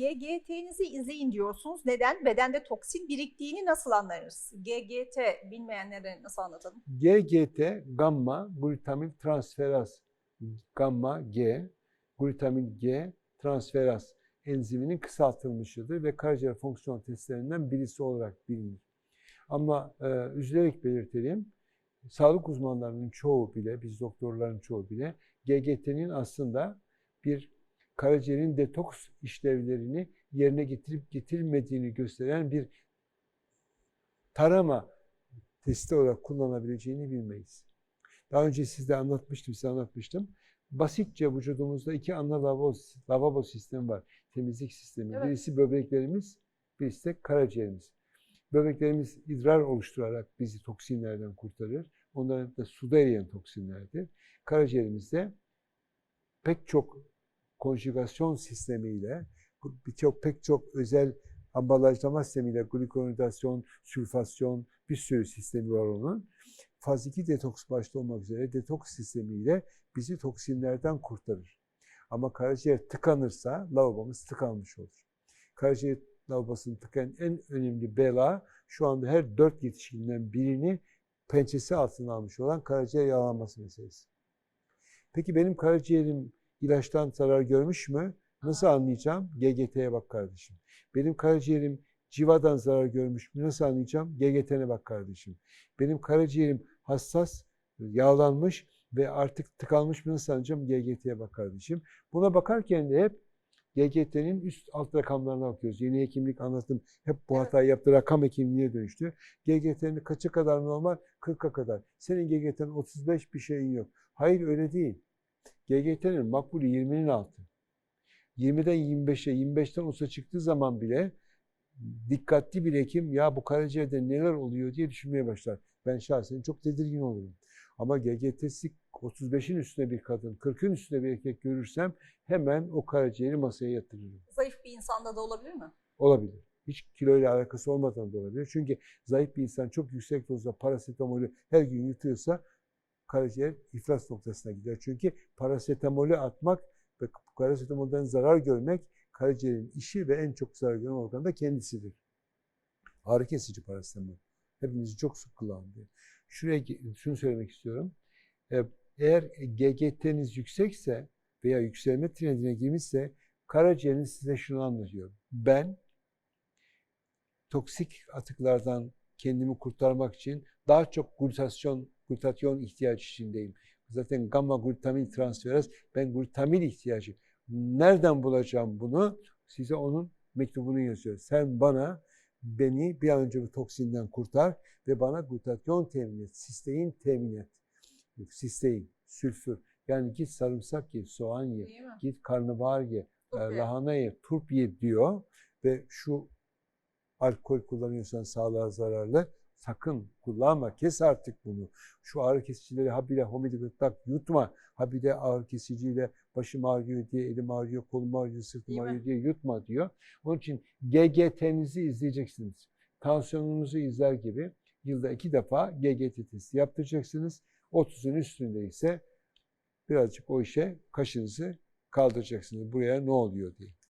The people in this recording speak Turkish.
GGT'nizi izleyin diyorsunuz. Neden? Bedende toksin biriktiğini nasıl anlarız? GGT bilmeyenlere nasıl anlatalım? GGT gamma glutamin transferaz gamma G glutamin G transferaz enziminin kısaltılmışıdır ve karaciğer fonksiyon testlerinden birisi olarak bilinir. Ama e, üzülerek belirtelim, sağlık uzmanlarının çoğu bile, biz doktorların çoğu bile GGT'nin aslında bir karaciğerin detoks işlevlerini yerine getirip getirmediğini gösteren bir tarama testi olarak kullanabileceğini bilmeyiz. Daha önce sizde anlatmıştım, size anlatmıştım. Basitçe vücudumuzda iki ana lavabo, lavabo sistemi var. Temizlik sistemi. Evet. Birisi böbreklerimiz, birisi de karaciğerimiz. Böbreklerimiz idrar oluşturarak bizi toksinlerden kurtarır. Onlar da suda eriyen toksinlerdir. Karaciğerimizde pek çok konjugasyon sistemiyle, birçok pek çok özel ambalajlama sistemiyle glikoronidasyon, sülfasyon bir sürü sistemi var onun. Faz 2 detoks başta olmak üzere detoks sistemiyle bizi toksinlerden kurtarır. Ama karaciğer tıkanırsa lavabomuz tıkanmış olur. Karaciğer lavabosunu tıkan en önemli bela şu anda her dört yetişkinden birini pençesi altına almış olan karaciğer yağlanması meselesi. Peki benim karaciğerim ilaçtan zarar görmüş mü? Nasıl anlayacağım? GGT'ye bak kardeşim. Benim karaciğerim civadan zarar görmüş mü? Nasıl anlayacağım? GGT'ne bak kardeşim. Benim karaciğerim hassas, yağlanmış ve artık tıkanmış mı? Nasıl anlayacağım? GGT'ye bak kardeşim. Buna bakarken de hep GGT'nin üst alt rakamlarına bakıyoruz. Yeni hekimlik anlattım. Hep bu hatayı yaptı. Rakam hekimliğe dönüştü. GGT'nin kaça kadar normal? 40'a kadar. Senin GGT'nin 35 bir şeyin yok. Hayır öyle değil. GGT'nin makbulü 20'nin altı. 20'den 25'e, 25'ten 30'a çıktığı zaman bile dikkatli bir hekim ya bu karaciğerde neler oluyor diye düşünmeye başlar. Ben şahsen çok tedirgin olurum. Ama GGT'si 35'in üstünde bir kadın, 40'ın üstünde bir erkek görürsem hemen o karaciğeri masaya yatırırım. Zayıf bir insanda da olabilir mi? Olabilir. Hiç kiloyla alakası olmadan da olabilir. Çünkü zayıf bir insan çok yüksek dozda parasetamolü her gün yutuyorsa karaciğer iflas noktasına gider. Çünkü parasetamolü atmak ve parasetamolden zarar görmek karaciğerin işi ve en çok zarar gören organ da kendisidir. Ağrı kesici parasetamol. Hepimizin çok sık kullandığı. Şuraya şunu söylemek istiyorum. Ee, Eğer GGT'niz yüksekse veya yükselme trendine girmişse karaciğeriniz size şunu anlatıyor. Ben toksik atıklardan kendimi kurtarmak için daha çok glutasyon, glutatyon ihtiyacı içindeyim. Zaten gamma glutamin transferaz ben glutamin ihtiyacı. Nereden bulacağım bunu? Size onun mektubunu yazıyor. Sen bana beni bir an önce bu toksinden kurtar ve bana glutatyon temin et, sistein temin et. Sistein, sülfür. Yani git sarımsak ye, soğan ye, git karnabahar ye, Çok e, lahana ye, turp ye diyor ve şu alkol kullanıyorsan sağlığa zararlı sakın kullanma. Kes artık bunu. Şu ağrı kesicileri ha bile homidi gırtlak yutma. Ha bir de ağrı kesiciyle başım ağrıyor diye, elim ağrıyor, kolum ağrıyor, sırtım Değil mi? ağrıyor diye yutma diyor. Onun için GGT'nizi izleyeceksiniz. Tansiyonunuzu izler gibi yılda iki defa GGT testi yaptıracaksınız. 30'un üstünde ise birazcık o işe kaşınızı kaldıracaksınız. Buraya ne oluyor diye.